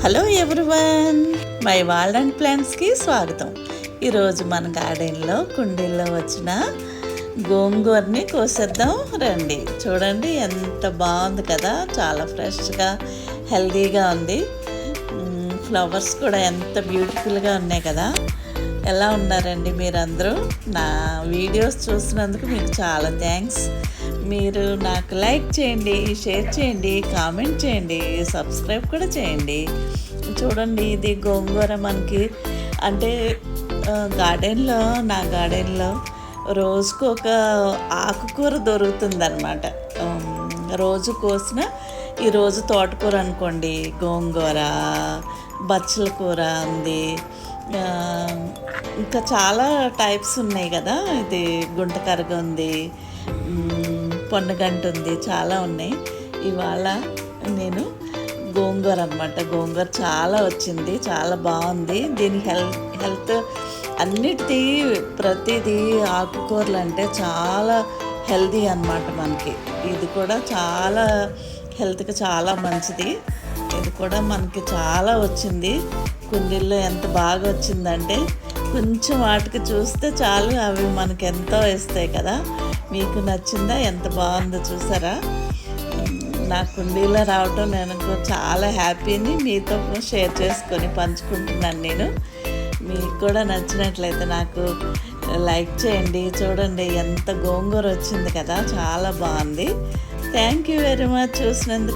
Hello everyone my world and ప్లాంట్స్కి స్వాగతం. ఈరోజు మన గార్డెన్లో కుండీల్లో వచ్చిన గోంగూరని కోసేద్దాం. రండి. చూడండి ఎంత బాగుంది కదా. చాలా ఫ్రెష్గా హెల్దీగా ఉంది. ఫ్లవర్స్ కూడా ఎంత బ్యూటిఫుల్గా ఉన్నాయి కదా. ఎలా ఉన్నారండి మీరందరూ? నా వీడియోస్ చూసినందుకు మీకు చాలా థ్యాంక్స్ మీరు నాకు లైక్ చేయండి షేర్ చేయండి కామెంట్ చేయండి సబ్స్క్రైబ్ కూడా చేయండి. చూడండి ఇది గోంగూర మనకి అంటే గార్డెన్లో నా గార్డెన్లో రోజుకు ఒక ఆకుకూర దొరుకుతుందన్నమాట. రోజు కోసిన ఈరోజు తోటకూర అనుకోండి గోంగూర బచ్చల కూర ఉంది ఇంకా చాలా టైప్స్ ఉన్నాయి కదా. ఇది గుంటకరగ ఉంది పొన్నగంట ఉంది చాలా ఉన్నాయి. ఇవాళ నేను గోంగూర అనమాట గోంగూర చాలా వచ్చింది చాలా బాగుంది. దీని హెల్త్ హెల్త్ అన్నిటి ప్రతిదీ ఆకుకూరలు అంటే చాలా హెల్దీ అన్నమాట మనకి. ఇది కూడా చాలా హెల్త్కి చాలా మంచిది. ఇది కూడా మనకి చాలా వచ్చింది. కుండీల్లో ఎంత బాగా వచ్చిందంటే కొంచెం వాటికి చూస్తే చాలు అవి మనకు ఎంతో ఇస్తాయి కదా. మీకు నచ్చిందా? ఎంత బాగుందో చూసారా? నా కుండీలో రావటం నేను చాలా హ్యాపీని మీతో షేర్ చేసుకొని పంచుకుంటున్నాను నేను. మీకు కూడా నచ్చినట్లయితే నాకు లైక్ చేయండి చూడండి ఎంత గోంగూర వచ్చింది కదా చాలా బాగుంది. థ్యాంక్ యూ వెరీ మచ్ చూసినందుకు